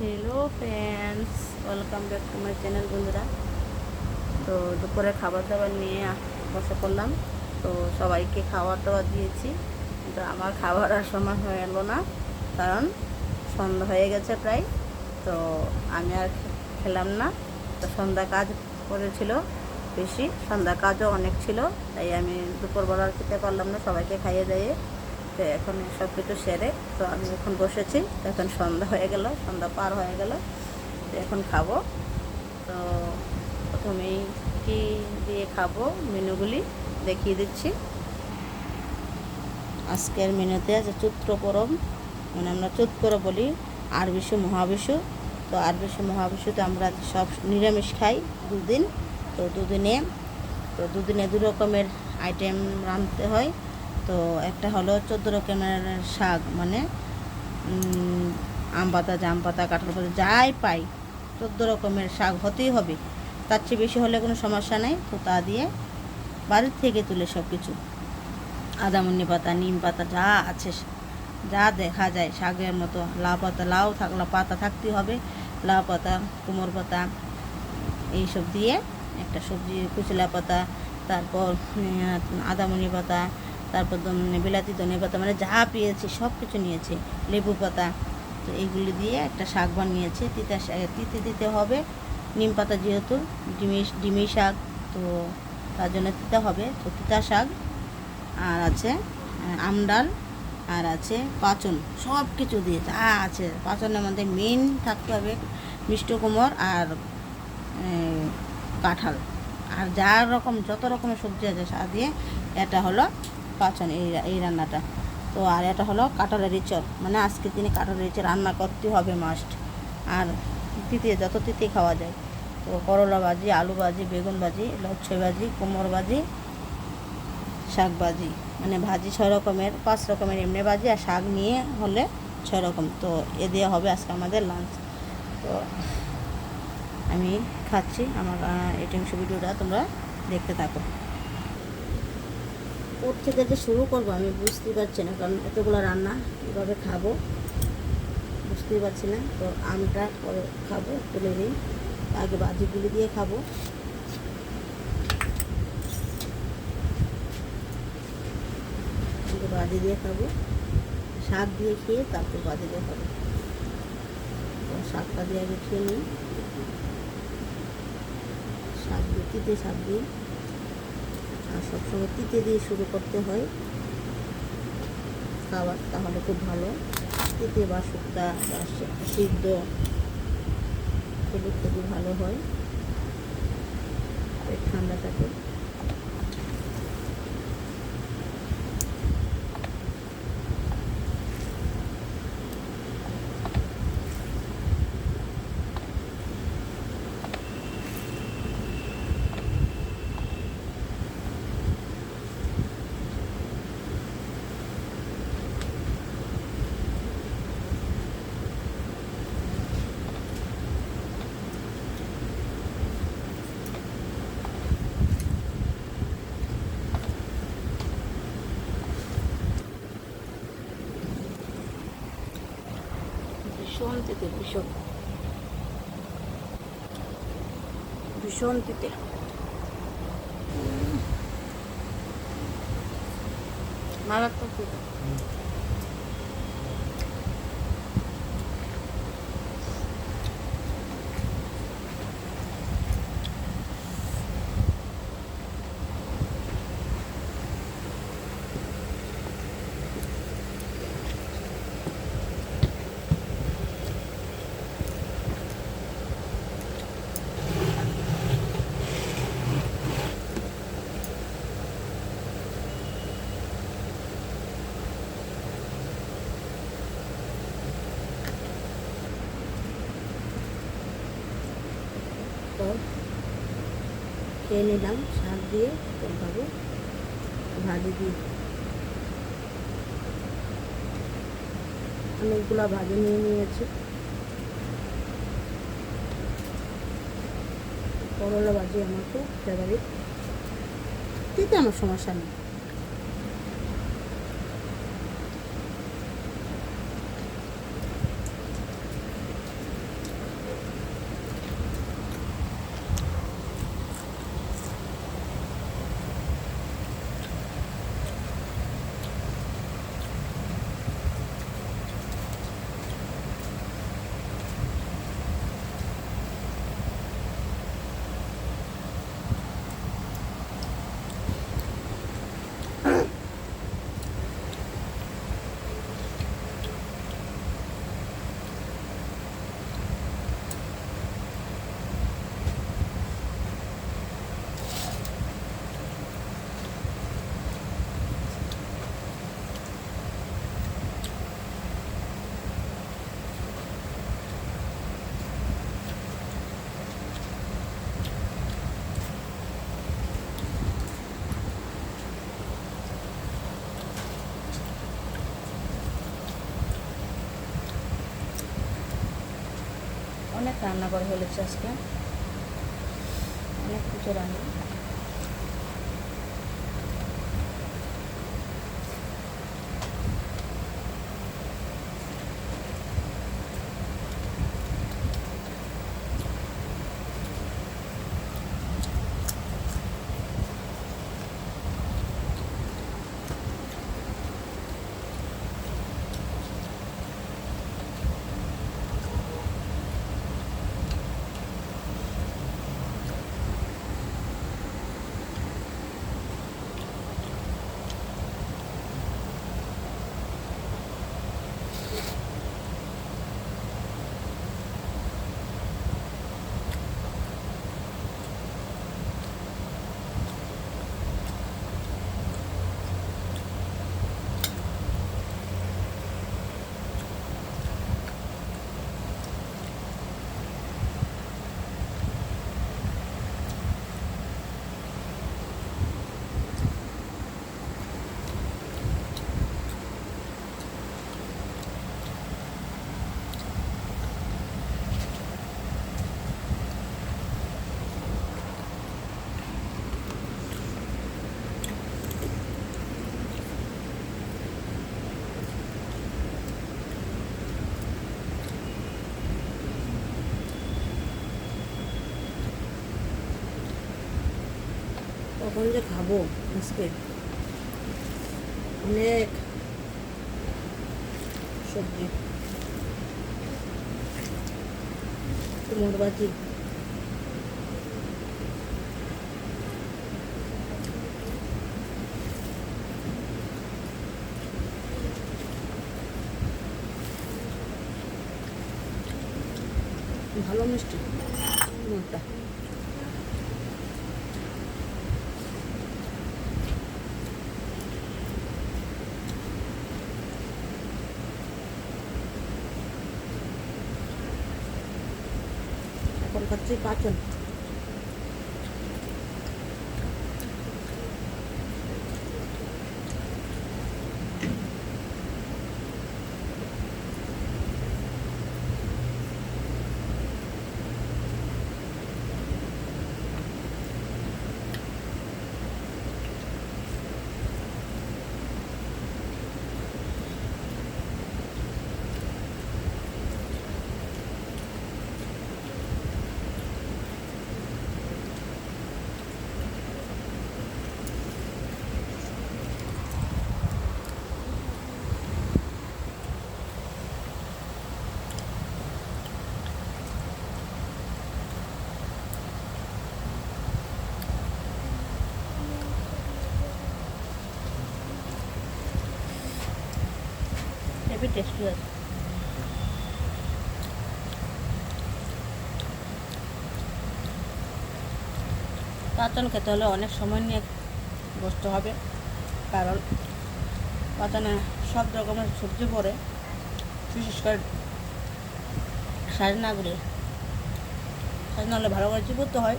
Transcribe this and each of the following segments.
Hello friends welcome back to my channel বন্ধুরা। তো দুপুরে খাবার দাবার নিয়ে বসে পড়লাম। তো সবাইকে খাবার দাবার দিয়েছি। কিন্তু আমার খাবার আর সময় হয়ে এলো না, কারণ সন্ধ্যা হয়ে গেছে প্রায়। তো আমি আর খেলাম না। তো সন্ধ্যা কাজ করেছিল বেশি। সন্ধ্যা কাজও অনেক ছিল, তাই আমি দুপুরবেলা খেতে পারলাম না সবাইকে খাইয়ে দিয়ে তো এখন সব কিছু সেরে তো আমি এখন বসেছি। এখন সন্ধ্যা হয়ে গেল, সন্ধ্যা পার হয়ে গেল। তো এখন খাব। তো প্রথমেই কি দিয়ে খাব? মেনুগুলি দেখিয়ে দিচ্ছি। আজকের মেনুতে আছে চৈত্র পরব মানে আমরা চৈত পরব বলি আর বিশ্ব মহাবিশু। তো আর বিশ্ব মহাবিশুতে আমরা সব নিরামিষ খাই দুদিন। তো দুদিনে তো দুদিনে দু রকমের আইটেম রাঁধতে হয়। তো একটা হলো চোদ্দ রকমের শাক মানে আম পাতা, জাম পাতা, কাঁঠাল পাতা, যাই পাই, চোদ্দ রকমের শাক হতেই হবে। তার চেয়ে বেশি হলে কোনো সমস্যা নেই তো তা দিয়ে বাড়ির থেকে তুলে সব কিছু আদামুন্নি পাতা, নিম পাতা, যা আছে, যা দেখা যায়, শাকের মতো, লাউ পাতা, লাউ থাকলে পাতা থাকতেই হবে। লাউ পাতা, কুমোর পাতা, এইসব দিয়ে একটা সবজি, কুচলা পাতা, তারপর আদামনি পাতা তারপর ধনে- বিলাতি ধনে পাতা মানে যা পেয়েছি সব কিছু নিয়েছি। লেবু পাতা, তো এইগুলি দিয়ে একটা শাক বানিয়েছি। তিতা তিতে দিতে হবে। নিম পাতা যেহেতু ডিমি ডিমি শাক, তো তার জন্য তিতা হবে। তো তিতা শাক, আর আছে আমডাল আর আছে পাচন। সব কিছু দিয়ে যা আছে। পাচনের মধ্যে মেন থাকতে হবে মিষ্ট কুমড় আর কাঁঠাল। আর যা রকম, যত রকমের সবজি আছে, সা দিয়ে এটা হলো পাচন এই এই রান্নাটা। তো আর এটা হলো কাঁঠালের ইচর মানে আজকে দিনে কাঁঠালের ইচর রান্না করতে হবে মাস্ট আর তিতে, যত তিতে খাওয়া যায়। তো করলা ভাজি, আলু ভাজি, বেগুন ভাজি লচ্ছই ভাজি, কুমড় ভাজি, শাক ভাজি। মানে ভাজি ছয় রকমের, পাঁচ রকমের এমনি ভাজি আর শাক নিয়ে হলে ছয় রকম। তো এ দিয়ে হবে আজকে আমাদের লাঞ্চ তো আমি খাচ্ছি। আমার এটিএমসি ভিডিওটা তোমরা দেখতে থাকো। থেকে যে শুরু করব, আমি বুঝতেই পারছি না, কারণ এতগুলো রান্না কীভাবে খাব। বুঝতেই পারছি না, তো আমটা পরে খাব তুলে দিই আগে ভাজিগুলি দিয়ে খাব। বাজি দিয়ে খাব, শাক দিয়ে খেয়ে তারপর ভাজি দিয়ে খাব। শাকটা দিয়ে আগে খেয়ে নিই। শাক দিয়ে, তিতে শাক দিয়ে। আর সবসময় তিতে দিয়ে শুরু করতে হয়। খাবার তাহলে খুব ভালো। তিতে বা শুক্তা বা সিদ্ধ এগুলো খুবই ভালো হয়। ঠান্ডা থাকে। ভীষণ তিতে ভীষণ। ভীষণ তিতে মারাত্মক তিতে খেয়ে নিলাম, শাক দিয়ে ভাবে ভাজি দিয়ে। অনেকগুলো ভাজি নিয়ে নিয়েছি। করলা ভাজি আমাকে ফেভারিট দিতে আমার সমস্যা নেই অনেক রান্না করা ফেলেছি আজকে। অনেক কিছু রান্না কখন যে খাব আজকে অনেক সবজি। কুমড় ভালো মিষ্টি। কুমড়টা এখন খাচ্ছি হেভি টেস্টি আছে পাচন খেতে হলে অনেক সময় নিয়ে বসতে হবে, কারণ পাচনে সব রকমের সবজি পড়ে, বিশেষ করে সাজনাগুলি সাজনা হলে ভালো করে চিবুতে হয়।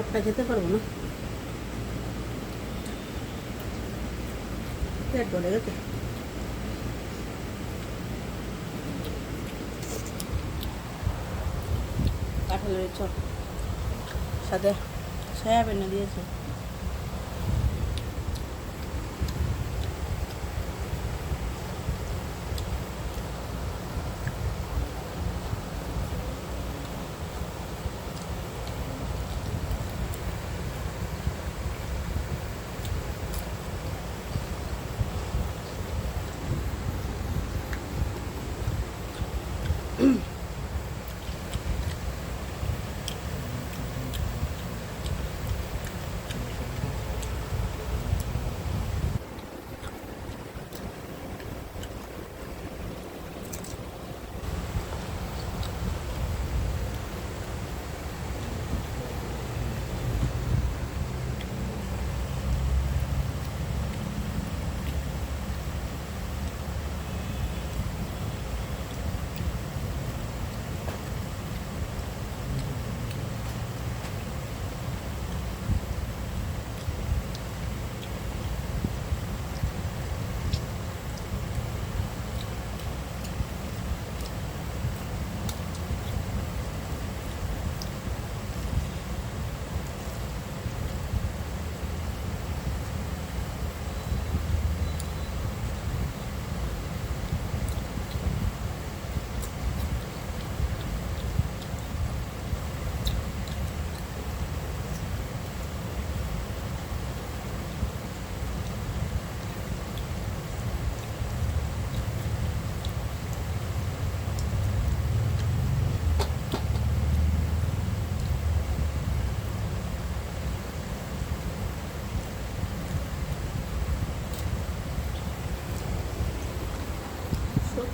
সবটা খেতে পারব না। পেট ভরে গেছে। কাঁঠালের চট সাথে সয়াবিন দিয়েছে।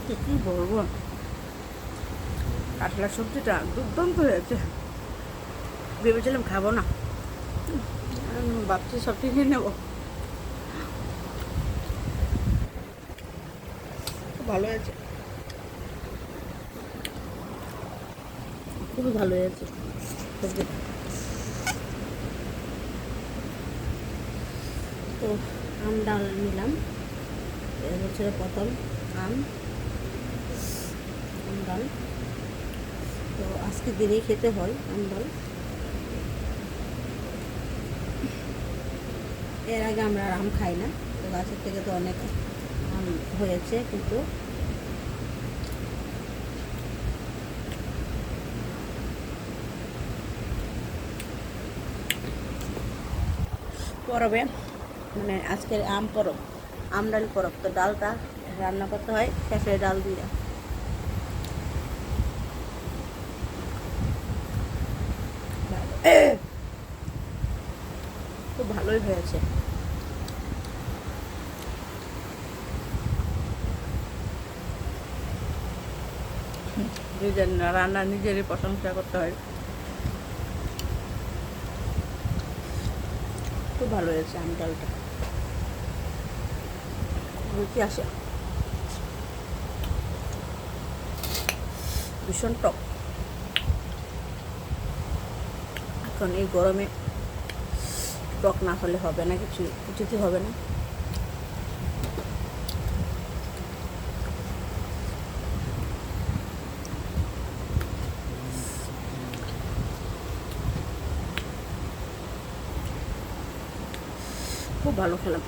কি বলব? কাতলা সবজিটা দুর্দান্ত হয়েছে। ভেবেছিলাম খাব না। ভাবছি সব কিনে নেব। ভালো হয়েছে। খুবই ভালো হয়েছে সবজিটা তো আম ডাল নিলাম। এ বছরের প্রথম আম। ডাল। তো আজকে দিনেই খেতে হয় আম ডাল। এর আগে আমরা আম খাই না, তো গাছের থেকে তো অনেক আম হয়েছে, কিন্তু পরবে মানে আজকের আম পরব, আম ডাল পরব। তো ডালটা রান্না করতে হয়, খেসের ডাল দিয়ে। খুব ভালোই হয়েছে। নিজের রান্না নিজেরই প্রশংসা করতে হয়। খুব ভালো হয়েছে আম ডালটা। রুচি আসে। ভীষণ টক। এখন এই গরমে টক না হলে হবে না, কিছু কিছুতে হবে না। খুব ভালো খেলাম।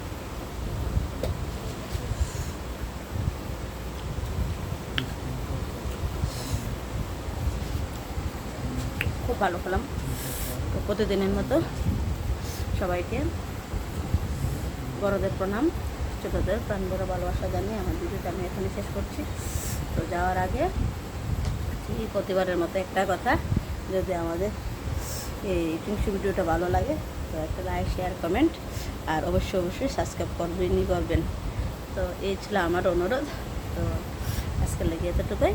খুব ভালো খেলাম। প্রতিদিনের মতো সবাইকে বড়দের প্রণাম, ছোটোদের প্রাণ বড় ভালোবাসা জানিয়ে আমার ভিডিওটা আমি এখানে শেষ করছি। তো যাওয়ার আগে প্রতিবারের মতো একটা কথা, যদি আমাদের এই টিংসু ভিডিওটা ভালো লাগে, তো একটা লাইক শেয়ার কমেন্ট আর অবশ্যই অবশ্যই সাবস্ক্রাইব করবেনই করবেন তো এই ছিল আমার অনুরোধ। তো আজকের লেগে এতটুকুই।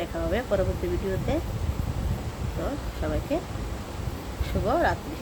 দেখা হবে পরবর্তী ভিডিওতে। তো সবাইকে শুভ রাত্রি।